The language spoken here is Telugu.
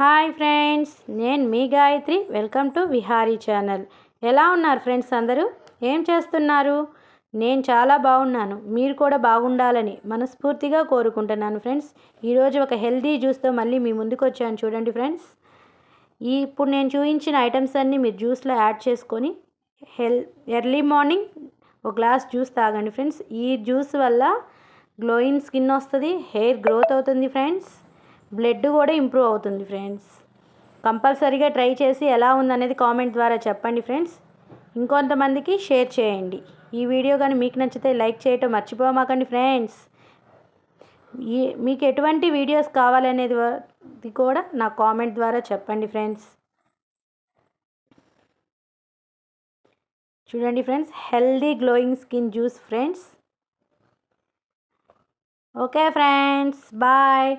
హాయ్ ఫ్రెండ్స్ నేను మీ Gayathri. Welcome to Vihari channel. ఎలా ఉన్నారు ఫ్రెండ్స్ అందరూ? ఏం చేస్తున్నారు? నేను చాలా బాగున్నాను. మీరు కూడా బాగుండాలని మనస్ఫూర్తిగా కోరుకుంటున్నాను ఫ్రెండ్స్. ఈరోజు ఒక హెల్దీ జ్యూస్తో మళ్ళీ మీ ముందుకు వచ్చాను చూడండి ఫ్రెండ్స్. ఈ ఇప్పుడు నేను చూపించిన ఐటమ్స్ అన్నీ మీరు జ్యూస్లో యాడ్ చేసుకొని హెల్ ఎర్లీ మార్నింగ్ ఒక గ్లాస్ జ్యూస్ తాగండి ఫ్రెండ్స్. ఈ జ్యూస్ వల్ల గ్లోయింగ్ స్కిన్ వస్తుంది హెయిర్ గ్రోత్ అవుతుంది ఫ్రెండ్స్. బ్లడ్ కూడా ఇంప్రూవ్ అవుతుంది ఫ్రెండ్స్. కంపల్సరీగా ట్రై చేసి ఎలా ఉందనేది కామెంట్ ద్వారా చెప్పండి ఫ్రెండ్స్. ఇంకొంతమందికి షేర్ చేయండి. ఈ వీడియో కానీ మీకు నచ్చితే లైక్ చేయటం మర్చిపోమాకండి ఫ్రెండ్స్. ఈ మీకు ఎటువంటి వీడియోస్ కావాలనేది కూడా నా కామెంట్ ద్వారా చెప్పండి ఫ్రెండ్స్. చూడండి friends healthy glowing skin juice friends. Okay friends bye.